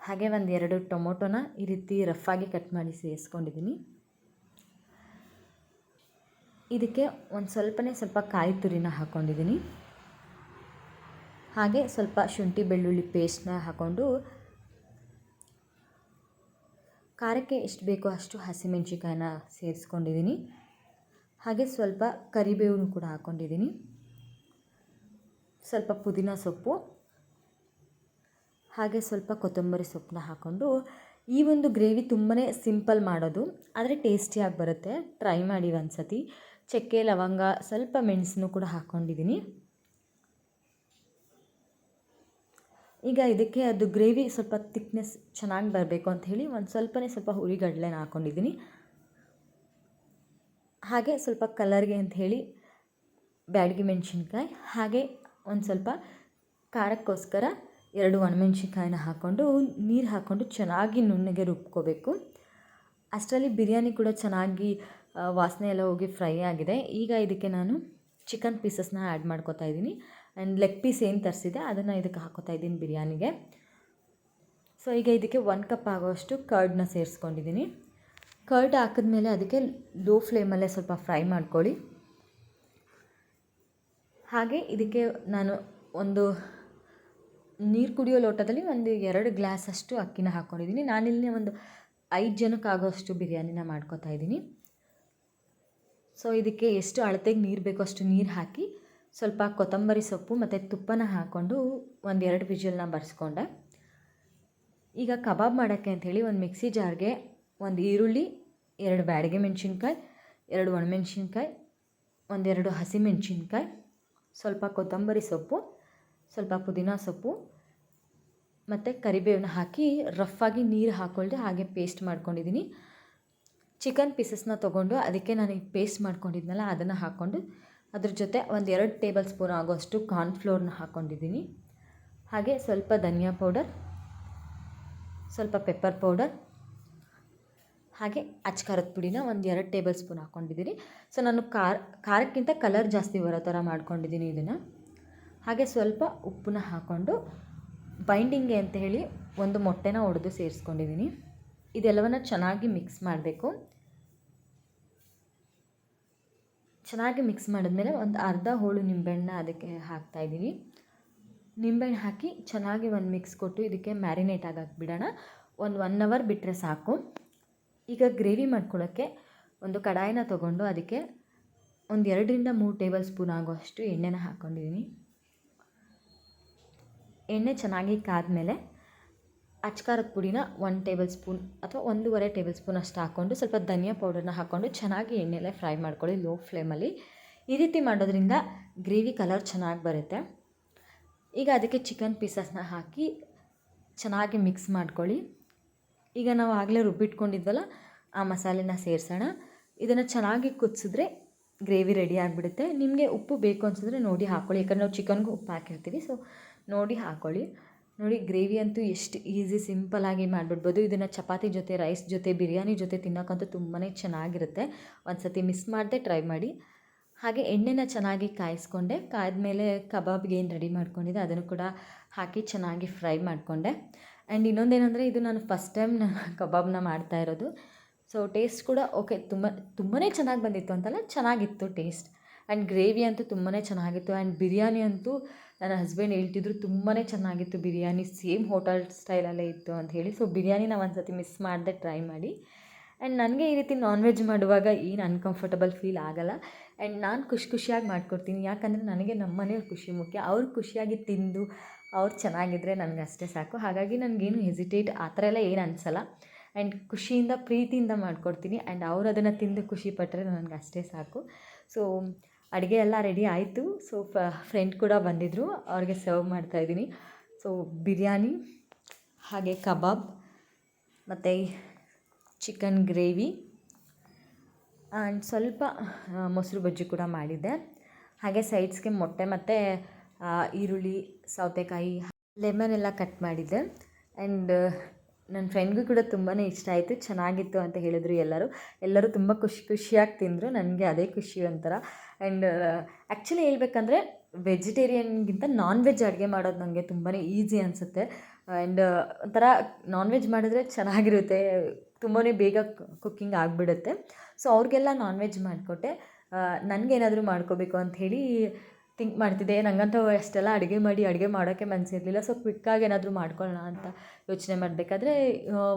ಹಾಗೆ ಒಂದು ಎರಡು ಟೊಮೊಟೊನ ಈ ರೀತಿ ರಫಾಗಿ ಕಟ್ ಮಾಡಿ ಸೇರಿಸ್ಕೊಂಡಿದ್ದೀನಿ ಇದಕ್ಕೆ ಒಂದು ಸ್ವಲ್ಪನೇ ಸ್ವಲ್ಪ ಕಾಯಿ ತುರಿನ ಹಾಕ್ಕೊಂಡಿದ್ದೀನಿ ಹಾಗೆ ಸ್ವಲ್ಪ ಶುಂಠಿ ಬೆಳ್ಳುಳ್ಳಿ ಪೇಸ್ಟ್ನ ಹಾಕ್ಕೊಂಡು ಖಾರಕ್ಕೆ ಎಷ್ಟು ಬೇಕೋ ಅಷ್ಟು ಹಸಿಮೆಣ್ಸಿಕಾಯನ್ನ ಸೇರಿಸ್ಕೊಂಡಿದ್ದೀನಿ. ಹಾಗೆ ಸ್ವಲ್ಪ ಕರಿಬೇವನ್ನು ಕೂಡ ಹಾಕ್ಕೊಂಡಿದ್ದೀನಿ. ಸ್ವಲ್ಪ ಪುದೀನ ಸೊಪ್ಪು. ಹಾಗೆ ಸ್ವಲ್ಪ ಕೊತ್ತಂಬರಿ ಸೊಪ್ಪನ್ನ ಹಾಕ್ಕೊಂಡು ಈ ಒಂದು ಗ್ರೇವಿ ತುಂಬಾ ಸಿಂಪಲ್ ಮಾಡೋದು, ಆದರೆ ಟೇಸ್ಟಿಯಾಗಿ ಬರುತ್ತೆ. ಟ್ರೈ ಮಾಡಿ ಒಂದು ಸತಿ ಚಕ್ಕೆ, ಲವಂಗ, ಸ್ವಲ್ಪ ಮೆಣಸನ್ನು ಕೂಡ ಹಾಕ್ಕೊಂಡಿದ್ದೀನಿ. ಈಗ ಇದಕ್ಕೆ ಅದು ಗ್ರೇವಿ ಸ್ವಲ್ಪ ತಿಕ್ನೆಸ್ ಚೆನ್ನಾಗಿ ಬರಬೇಕು ಅಂತ ಹೇಳಿ ಒಂದು ಸ್ವಲ್ಪನೇ ಸ್ವಲ್ಪ ಹುರಿಗಡಲೆನ ಹಾಕ್ಕೊಂಡಿದ್ದೀನಿ ಹಾಗೆ ಸ್ವಲ್ಪ ಕಲರ್ಗೆ ಅಂತ ಹೇಳಿ ಬ್ಯಾಡಗಿ ಮೆಣಸಿನ್ಕಾಯಿ, ಹಾಗೆ ಒಂದು ಸ್ವಲ್ಪ ಖಾರಕ್ಕೋಸ್ಕರ ಎರಡು ಒಣಮೆಣ್ಸಿನ್ಕಾಯಿನ ಹಾಕ್ಕೊಂಡು ನೀರು ಹಾಕ್ಕೊಂಡು ಚೆನ್ನಾಗಿ ನುಣ್ಣಗೆ ರುಬ್ಕೋಬೇಕು. ಅಷ್ಟರಲ್ಲಿ ಬಿರಿಯಾನಿ ಕೂಡ ಚೆನ್ನಾಗಿ ವಾಸನೆ ಎಲ್ಲ ಹೋಗಿ ಫ್ರೈ ಆಗಿದೆ. ಈಗ ಇದಕ್ಕೆ ನಾನು ಚಿಕನ್ ಪೀಸಸ್ನ ಆ್ಯಡ್ ಮಾಡ್ಕೋತಾ ಇದ್ದೀನಿ. ಆ್ಯಂಡ್ ಲೆಗ್ ಪೀಸ್ ಏನು ತರಿಸಿದೆ, ಅದನ್ನು ಇದಕ್ಕೆ ಹಾಕೋತಾ ಇದ್ದೀನಿ ಬಿರಿಯಾನಿಗೆ. ಸೊ, ಈಗ ಇದಕ್ಕೆ ಒನ್ ಕಪ್ ಆಗೋಷ್ಟು ಕರ್ಡನ್ನ ಸೇರಿಸ್ಕೊಂಡಿದ್ದೀನಿ. ಕರ್ಡ್ ಹಾಕಿದ್ಮೇಲೆ ಅದಕ್ಕೆ ಲೋ ಫ್ಲೇಮಲ್ಲೇ ಸ್ವಲ್ಪ ಫ್ರೈ ಮಾಡ್ಕೊಳ್ಳಿ. ಹಾಗೆ ಇದಕ್ಕೆ ನಾನು ಒಂದು ನೀರು ಕುಡಿಯೋ ಲೋಟದಲ್ಲಿ ಒಂದು ಎರಡು ಗ್ಲಾಸ್ ಅಷ್ಟು ಅಕ್ಕಿನ ಹಾಕ್ಕೊಂಡಿದ್ದೀನಿ ನಾನಿಲ್ಲಿ ಒಂದು ಐದು ಜನಕ್ಕೆ ಆಗೋಷ್ಟು ಬಿರಿಯಾನಿನ ಮಾಡ್ಕೋತಾ ಇದ್ದೀನಿ. ಸೊ, ಇದಕ್ಕೆ ಎಷ್ಟು ಅಳತೆಗೆ ನೀರು ಬೇಕೋ ಅಷ್ಟು ನೀರು ಹಾಕಿ ಸ್ವಲ್ಪ ಕೊತ್ತಂಬರಿ ಸೊಪ್ಪು ಮತ್ತು ತುಪ್ಪನ ಹಾಕ್ಕೊಂಡು ಒಂದು ಎರಡು ವಿಜಲ್ನ ಬರ್ಸ್ಕೊಂಡೆ. ಈಗ ಕಬಾಬ್ ಮಾಡೋಕ್ಕೆ ಅಂಥೇಳಿ ಒಂದು ಮಿಕ್ಸಿ ಜಾರ್ಗೆ ಒಂದು ಈರುಳ್ಳಿ, ಎರಡು ಬ್ಯಾಡಗೆ ಮೆಣಸಿನ್ಕಾಯಿ, ಎರಡು ಒಣಮೆಣ್ಸಿನ್ಕಾಯಿ, ಒಂದೆರಡು ಹಸಿಮೆಣ್ಸಿನ್ಕಾಯಿ, ಸ್ವಲ್ಪ ಕೊತ್ತಂಬರಿ ಸೊಪ್ಪು, ಸ್ವಲ್ಪ ಪುದೀನ ಸೊಪ್ಪು ಮತ್ತು ಕರಿಬೇವನ್ನ ಹಾಕಿ ರಫಾಗಿ ನೀರು ಹಾಕ್ಕೊಳ್ದೆ ಹಾಗೆ ಪೇಸ್ಟ್ ಮಾಡ್ಕೊಂಡಿದ್ದೀನಿ. ಚಿಕನ್ ಪೀಸಸ್ನ ತೊಗೊಂಡು ಅದಕ್ಕೆ ನಾನು ಪೇಸ್ಟ್ ಮಾಡ್ಕೊಂಡಿದ್ನಲ್ಲ ಅದನ್ನು ಹಾಕ್ಕೊಂಡು ಅದ್ರ ಜೊತೆ ಒಂದು ಎರಡು ಟೇಬಲ್ ಸ್ಪೂನ್ ಆಗೋಷ್ಟು ಕಾರ್ನ್ಫ್ಲೋರ್ನ ಹಾಕ್ಕೊಂಡಿದ್ದೀನಿ ಹಾಗೆ ಸ್ವಲ್ಪ ಧನಿಯಾ ಪೌಡರ್, ಸ್ವಲ್ಪ ಪೆಪ್ಪರ್ ಪೌಡರ್, ಹಾಗೆ ಅಚ್ಕಾರದ ಪುಡಿನ ಒಂದು ಎರಡು ಟೇಬಲ್ ಸ್ಪೂನ್ ಹಾಕ್ಕೊಂಡಿದ್ದೀನಿ ಸೊ ನಾನು ಖಾರ, ಖಾರಕ್ಕಿಂತ ಕಲರ್ ಜಾಸ್ತಿ ಬರೋ ಥರ ಮಾಡ್ಕೊಂಡಿದ್ದೀನಿ ಇದನ್ನು. ಹಾಗೆ ಸ್ವಲ್ಪ ಉಪ್ಪನ್ನ ಹಾಕ್ಕೊಂಡು ಬೈಂಡಿಂಗ್ಗೆ ಅಂತ ಹೇಳಿ ಒಂದು ಮೊಟ್ಟೆನ ಒಡೆದು ಸೇರಿಸ್ಕೊಂಡಿದ್ದೀನಿ ಇದೆಲ್ಲವನ್ನು ಚೆನ್ನಾಗಿ ಮಿಕ್ಸ್ ಮಾಡಬೇಕು. ಚೆನ್ನಾಗಿ ಮಿಕ್ಸ್ ಮಾಡಿದ್ಮೇಲೆ ಒಂದು ಅರ್ಧ ಹೋಳು ನಿಂಬೆಹಣ್ಣ ಅದಕ್ಕೆ ಹಾಕ್ತಾಯಿದ್ದೀನಿ ನಿಂಬೆಹಣ್ಣು ಹಾಕಿ ಚೆನ್ನಾಗಿ ಒಂದು ಮಿಕ್ಸ್ ಕೊಟ್ಟು ಇದಕ್ಕೆ ಮ್ಯಾರಿನೇಟ್ ಆಗಕ್ಕೆ ಬಿಡೋಣ. ಒಂದು ಒನ್ ಅವರ್ ಬಿಟ್ಟರೆ ಸಾಕು. ಈಗ ಗ್ರೇವಿ ಮಾಡ್ಕೊಳ್ಳೋಕ್ಕೆ ಒಂದು ಕಡಾಯಿನ ತೊಗೊಂಡು ಅದಕ್ಕೆ ಒಂದು ಎರಡರಿಂದ ಮೂರು ಟೇಬಲ್ ಸ್ಪೂನ್ ಆಗುವಷ್ಟು ಎಣ್ಣೆನ ಹಾಕ್ಕೊಂಡಿದ್ದೀನಿ ಎಣ್ಣೆ ಚೆನ್ನಾಗಿ ಕಾದ್ಮೇಲೆ ಅಚ್ಕಾರದ ಪುಡಿನ ಒನ್ ಟೇಬಲ್ ಸ್ಪೂನ್ ಅಥವಾ ಒಂದೂವರೆ ಟೇಬಲ್ ಸ್ಪೂನ್ ಅಷ್ಟು ಹಾಕ್ಕೊಂಡು ಸ್ವಲ್ಪ ಧನಿಯಾ ಪೌಡರ್ನ ಹಾಕ್ಕೊಂಡು ಚೆನ್ನಾಗಿ ಎಣ್ಣೆಲೆ ಫ್ರೈ ಮಾಡ್ಕೊಳ್ಳಿ ಲೋ ಫ್ಲೇಮಲ್ಲಿ ಈ ರೀತಿ ಮಾಡೋದ್ರಿಂದ ಗ್ರೇವಿ ಕಲರ್ ಚೆನ್ನಾಗಿ ಬರುತ್ತೆ. ಈಗ ಅದಕ್ಕೆ ಚಿಕನ್ ಪೀಸಸ್ನ ಹಾಕಿ ಚೆನ್ನಾಗಿ ಮಿಕ್ಸ್ ಮಾಡ್ಕೊಳ್ಳಿ. ಈಗ ನಾವು ಆಗಲೇ ರುಬ್ಬಿಟ್ಕೊಂಡಿದ್ವಲ್ಲ, ಆ ಮಸಾಲೆನ ಸೇರಿಸೋಣ. ಇದನ್ನು ಚೆನ್ನಾಗಿ ಕುದಿಸಿದ್ರೆ ಗ್ರೇವಿ ರೆಡಿ ಆಗಿಬಿಡುತ್ತೆ. ನಿಮಗೆ ಉಪ್ಪು ಬೇಕು ಅನಿಸಿದ್ರೆ ನೋಡಿ ಹಾಕ್ಕೊಳ್ಳಿ ಯಾಕಂದ್ರೆ ನಾವು ಚಿಕನ್ಗೂ ಉಪ್ಪು ಹಾಕಿರ್ತೀವಿ ಸೊ ನೋಡಿ ಹಾಕ್ಕೊಳ್ಳಿ ನೋಡಿ, ಗ್ರೇವಿ ಅಂತೂ ಎಷ್ಟು ಈಸಿ ಸಿಂಪಲಾಗಿ ಮಾಡಿಬಿಡ್ಬೋದು. ಇದನ್ನು ಚಪಾತಿ ಜೊತೆ, ರೈಸ್ ಜೊತೆ, ಬಿರಿಯಾನಿ ಜೊತೆ ತಿನ್ನೋಕ್ಕಂತೂ ತುಂಬಾ ಚೆನ್ನಾಗಿರುತ್ತೆ. ಒಂದು ಸತಿ ಮಿಸ್ ಮಾಡದೆ ಟ್ರೈ ಮಾಡಿ. ಹಾಗೆ ಎಣ್ಣೆನ ಚೆನ್ನಾಗಿ ಕಾಯಿಸ್ಕೊಂಡೆ. ಕಾಯ್ದಮೇಲೆ ಕಬಾಬ್ಗೆ ಏನು ರೆಡಿ ಮಾಡ್ಕೊಂಡಿದ್ದೆ, ಅದನ್ನು ಕೂಡ ಹಾಕಿ ಚೆನ್ನಾಗಿ ಫ್ರೈ ಮಾಡಿಕೊಂಡೆ. ಆ್ಯಂಡ್ ಇನ್ನೊಂದೇನೆಂದರೆ, ಇದು ನಾನು ಫಸ್ಟ್ ಟೈಮ್ ಕಬಾಬ್ನ ಮಾಡ್ತಾ ಇರೋದು. ಸೊ, ಟೇಸ್ಟ್ ಕೂಡ ಓಕೆ, ತುಂಬ ತುಂಬಾ ಚೆನ್ನಾಗಿ ಬಂದಿತ್ತು ಅಂತಲ್ಲ, ಚೆನ್ನಾಗಿತ್ತು ಟೇಸ್ಟ್. ಆ್ಯಂಡ್ ಗ್ರೇವಿ ಅಂತೂ ತುಂಬಾ ಚೆನ್ನಾಗಿತ್ತು. ಆ್ಯಂಡ್ ಬಿರಿಯಾನಿ ಅಂತೂ ನನ್ನ ಹಸ್ಬೆಂಡ್ ಹೇಳ್ತಿದ್ರು ತುಂಬಾ ಚೆನ್ನಾಗಿತ್ತು ಬಿರಿಯಾನಿ ಸೇಮ್ ಹೋಟೆಲ್ ಸ್ಟೈಲಲ್ಲೇ ಇತ್ತು ಅಂತ ಹೇಳಿ. ಸೊ ಬಿರಿಯಾನಿನ ಒಂದು ಸತಿ ಮಿಸ್ ಮಾಡದೆ ಟ್ರೈ ಮಾಡಿ. ಆ್ಯಂಡ್ ನನಗೆ ಈ ರೀತಿ ನಾನ್ ವೆಜ್ ಮಾಡುವಾಗ ಏನು ಅನ್ಕಂಫರ್ಟಬಲ್ ಫೀಲ್ ಆಗೋಲ್ಲ. ಆ್ಯಂಡ್ ನಾನು ಖುಷಿ ಖುಷಿಯಾಗಿ ಮಾಡ್ಕೊಡ್ತೀನಿ. ಯಾಕಂದರೆ ನನಗೆ ನಮ್ಮ ಮನೆಯವ್ರ ಖುಷಿ ಮುಖ್ಯ. ಅವ್ರು ಖುಷಿಯಾಗಿ ತಿಂದು, ಅವ್ರು ಚೆನ್ನಾಗಿದ್ದರೆ ನನಗೆ ಅಷ್ಟೇ ಸಾಕು. ಹಾಗಾಗಿ ನನಗೇನು ಹೆಸಿಟೇಟ್ ಆ ಥರ ಎಲ್ಲ ಏನು ಅನಿಸಲ್ಲ. ಆ್ಯಂಡ್ ಖುಷಿಯಿಂದ, ಪ್ರೀತಿಯಿಂದ ಮಾಡ್ಕೊಡ್ತೀನಿ. ಆ್ಯಂಡ್ ಅವ್ರು ಅದನ್ನು ತಿಂದು ಖುಷಿ ಪಟ್ಟರೆ ನನಗೆ ಅಷ್ಟೇ ಸಾಕು. ಸೊ ಅಡುಗೆ ಎಲ್ಲ ರೆಡಿ ಆಯಿತು. ಸೊ ಫ್ರೆಂಡ್ ಕೂಡ ಬಂದಿದ್ದರು ಅವ್ರಿಗೆ ಸರ್ವ್ ಮಾಡ್ತಾಯಿದ್ದೀನಿ ಸೊ ಬಿರಿಯಾನಿ, ಹಾಗೆ ಕಬಾಬ್, ಮತ್ತು ಚಿಕನ್ ಗ್ರೇವಿ ಆ್ಯಂಡ್ ಸ್ವಲ್ಪ ಮೊಸರು ಬಜ್ಜಿ ಕೂಡ ಮಾಡಿದ್ದೆ. ಹಾಗೆ ಸೈಡ್ಸ್ಗೆ ಮೊಟ್ಟೆ ಮತ್ತು ಈರುಳ್ಳಿ, ಸೌತೆಕಾಯಿ ಲೆಮನ್ ಎಲ್ಲ ಕಟ್ ಮಾಡಿದ್ದೆ. ಆ್ಯಂಡ್ ನನ್ನ ಫ್ರೆಂಡ್ಗೂ ಕೂಡ ತುಂಬಾ ಇಷ್ಟ ಆಯಿತು. ಚೆನ್ನಾಗಿತ್ತು ಅಂತ ಹೇಳಿದರು ಎಲ್ಲರೂ. ಎಲ್ಲರೂ ತುಂಬ ಖುಷಿ ಖುಷಿಯಾಗಿ ತಿಂದರು. ನನಗೆ ಅದೇ ಖುಷಿ ಒಂಥರ. ಆ್ಯಂಡ್ ಆ್ಯಕ್ಚುಲಿ ಹೇಳ್ಬೇಕಂದ್ರೆ ವೆಜಿಟೇರಿಯನ್ಗಿಂತ ನಾನ್ ವೆಜ್ ಅಡುಗೆ ಮಾಡೋದು ನನಗೆ ತುಂಬಾ ಈಸಿ ಅನಿಸುತ್ತೆ. ಆ್ಯಂಡ್ ಒಂಥರ ನಾನ್ ವೆಜ್ ಮಾಡಿದ್ರೆ ಚೆನ್ನಾಗಿರುತ್ತೆ ತುಂಬಾ ಬೇಗ ಕುಕ್ಕಿಂಗ್ ಆಗಿಬಿಡುತ್ತೆ. ಸೊ ಅವ್ರಿಗೆಲ್ಲ ನಾನ್ ವೆಜ್ ಮಾಡಿಕೊಟ್ಟೆ ನನಗೇನಾದರೂ ಮಾಡ್ಕೋಬೇಕು ಅಂಥೇಳಿ ಥಿಂಕ್ ಮಾಡ್ತಿದ್ದೆ. ನನಗಂತೂ ಅಷ್ಟೆಲ್ಲ ಅಡುಗೆ ಮಾಡಿ, ಅಡುಗೆ ಮಾಡೋಕ್ಕೆ ಮನಸ್ಸಿರಲಿಲ್ಲ ಸೊ ಕ್ವಿಕ್ಕಾಗಿ ಏನಾದರೂ ಮಾಡ್ಕೊಳ್ಳೋಣ ಅಂತ ಯೋಚನೆ ಮಾಡಬೇಕಾದ್ರೆ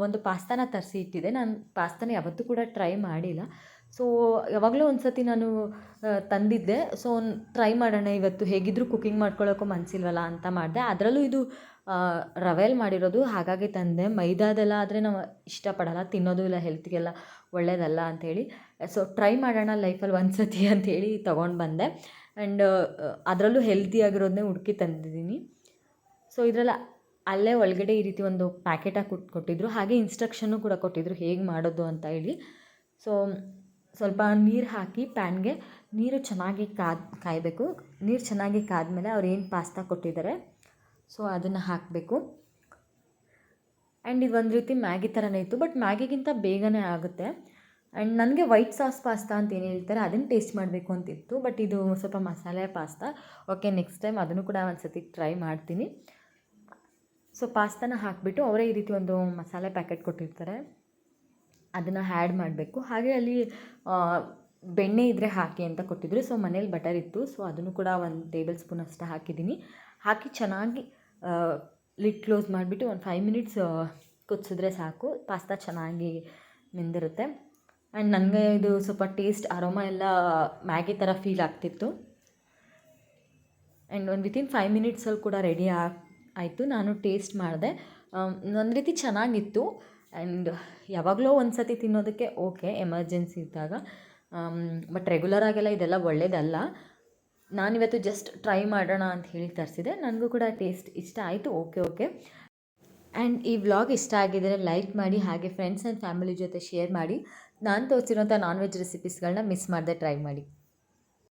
ಒಂದು ಪಾಸ್ತಾನ ತರಿಸಿ ಇಟ್ಟಿದ್ದೆ. ನಾನು ಪಾಸ್ತಾನ ಯಾವತ್ತೂ ಕೂಡ ಟ್ರೈ ಮಾಡಿಲ್ಲ. ಸೊ ಯಾವಾಗಲೂ ಒಂದು ಸತಿ ನಾನು ತಂದಿದ್ದೆ. ಸೊ ಟ್ರೈ ಮಾಡೋಣ ಇವತ್ತು. ಹೇಗಿದ್ದರೂ ಕುಕ್ಕಿಂಗ್ ಮಾಡ್ಕೊಳ್ಳೋಕ್ಕೂ ಮನಸ್ಸಿಲ್ವಲ್ಲ ಅಂತ ಮಾಡಿದೆ. ಅದರಲ್ಲೂ ಇದು ರವೆಯಲ್ಲಿ ಮಾಡಿರೋದು. ಹಾಗಾಗಿ ತಂದೆ, ಮೈದಾದೆಲ್ಲ ಆದರೆ ನಾವು ಇಷ್ಟಪಡಲ್ಲ. ತಿನ್ನೋದು ಇಲ್ಲ ಹೆಲ್ತಿಗೆಲ್ಲ ಒಳ್ಳೇದಲ್ಲ ಅಂಥೇಳಿ. ಸೊ ಟ್ರೈ ಮಾಡೋಣ ಲೈಫಲ್ಲಿ ಒಂದು ಸತಿ ಅಂಥೇಳಿ ತೊಗೊಂಡು ಬಂದೆ. ಆ್ಯಂಡ್ ಅದರಲ್ಲೂ ಹೆಲ್ತಿಯಾಗಿರೋದನ್ನೇ ಹುಡುಕಿ ತಂದಿದ್ದೀನಿ. ಸೊ ಇದರಲ್ಲಿ ಅಲ್ಲೇ ಒಳಗಡೆ ಈ ರೀತಿ ಒಂದು ಪ್ಯಾಕೆಟಾಗಿ ಕೊಟ್ಟು ಕೊಟ್ಟಿದ್ದರು ಹಾಗೆ ಇನ್ಸ್ಟ್ರಕ್ಷನ್ನು ಕೂಡ ಕೊಟ್ಟಿದ್ದರು ಹೇಗೆ ಮಾಡೋದು ಅಂತ ಹೇಳಿ. ಸೊ ಸ್ವಲ್ಪ ನೀರು ಹಾಕಿ ಪ್ಯಾನ್ಗೆ ನೀರು ಚೆನ್ನಾಗಿ ಕಾದ್, ಕಾಯಬೇಕು. ನೀರು ಚೆನ್ನಾಗಿ ಕಾದ್ಮೇಲೆ ಅವ್ರು ಏನು ಪಾಸ್ತಾ ಕೊಟ್ಟಿದ್ದಾರೆ ಸೊ ಅದನ್ನು ಹಾಕಬೇಕು. ಆ್ಯಂಡ್ ಇದು ಒಂದು ರೀತಿ ಮ್ಯಾಗಿ ಥರನೇ ಇತ್ತು ಬಟ್ ಮ್ಯಾಗಿಗಿಂತ ಬೇಗನೆ ಆಗುತ್ತೆ. ಆ್ಯಂಡ್ ನನಗೆ ವೈಟ್ ಸಾಸ್ ಪಾಸ್ತಾ ಅಂತ ಏನು ಹೇಳ್ತಾರೆ, ಅದನ್ನು ಟೇಸ್ಟ್ ಮಾಡಬೇಕು ಅಂತಿತ್ತು ಬಟ್ ಇದು ಸ್ವಲ್ಪ ಮಸಾಲೆ ಪಾಸ್ತಾ ಓಕೆ ನೆಕ್ಸ್ಟ್ ಟೈಮ್ ಅದನ್ನು ಕೂಡ ಒಂದು ಸತಿ ಟ್ರೈ ಮಾಡ್ತೀನಿ ಸೊ ಪಾಸ್ತಾನ ಹಾಕಿಬಿಟ್ಟು ಅವರೇ ಈ ರೀತಿ ಒಂದು ಮಸಾಲೆ ಪ್ಯಾಕೆಟ್ ಕೊಟ್ಟಿರ್ತಾರೆ. ಅದನ್ನು ಹ್ಯಾಡ್ ಮಾಡಬೇಕು. ಹಾಗೆ ಅಲ್ಲಿ ಬೆಣ್ಣೆ ಇದ್ದರೆ ಹಾಕಿ ಅಂತ ಕೊಟ್ಟಿದ್ರು. ಸೊ ಮನೇಲಿ ಬಟರ್ ಇತ್ತು. ಸೊ ಅದನ್ನು ಕೂಡ ಒಂದು ಟೇಬಲ್ ಸ್ಪೂನ್ ಅಷ್ಟು ಹಾಕಿದ್ದೀನಿ. ಹಾಕಿ ಚೆನ್ನಾಗಿ ಲಿಡ್ ಕ್ಲೋಸ್ ಮಾಡಿಬಿಟ್ಟು ಒಂದು ಫೈವ್ ಮಿನಿಟ್ಸ್ ಕುದಿಸಿದ್ರೆ ಸಾಕು. ಪಾಸ್ತಾ ಚೆನ್ನಾಗಿ ನಿಂದಿರುತ್ತೆ. ಆ್ಯಂಡ್ ನನಗೆ ಇದು ಸ್ವಲ್ಪ ಟೇಸ್ಟ್ ಅರೋಮ ಎಲ್ಲ ಮ್ಯಾಗಿ ಥರ ಫೀಲ್ ಆಗ್ತಿತ್ತು. ಆ್ಯಂಡ್ ಒಂದು ವಿತಿನ್ ಫೈವ್ ಮಿನಿಟ್ಸಲ್ಲಿ ಕೂಡ ರೆಡಿ ಆಯಿತು. ನಾನು ಟೇಸ್ಟ್ ಮಾಡಿದೆ. ಒಂದು ರೀತಿ ಚೆನ್ನಾಗಿತ್ತು. ಆ್ಯಂಡ್ ಯಾವಾಗಲೋ ಒಂದು ಸತಿ ತಿನ್ನೋದಕ್ಕೆ ಓಕೆ, ಎಮರ್ಜೆನ್ಸಿ ಇದ್ದಾಗ ಬಟ್ ರೆಗ್ಯುಲರ್ ಆಗೆಲ್ಲ ಇದೆಲ್ಲ ಒಳ್ಳೇದಲ್ಲ. ನಾನಿವತ್ತು ಜಸ್ಟ್ ಟ್ರೈ ಮಾಡೋಣ ಅಂತ ಹೇಳಿ ತರಿಸಿದೆ. ನನಗೂ ಕೂಡ ಟೇಸ್ಟ್ ಇಷ್ಟ ಆಯಿತು. Okay okay. ಆ್ಯಂಡ್ ಈ ವ್ಲಾಗ್ ಇಷ್ಟ ಆಗಿದ್ದರೆ ಲೈಕ್ ಮಾಡಿ, ಹಾಗೆ ಫ್ರೆಂಡ್ಸ್ ಆ್ಯಂಡ್ ಫ್ಯಾಮಿಲಿ ಜೊತೆ ಶೇರ್ ಮಾಡಿ. ನಾನು ತೋರಿಸಿರೋಂಥ ನಾನ್ ವೆಜ್ ರೆಸಿಪೀಸ್ಗಳನ್ನ ಮಿಸ್ ಮಾಡದೆ ಟ್ರೈ ಮಾಡಿ.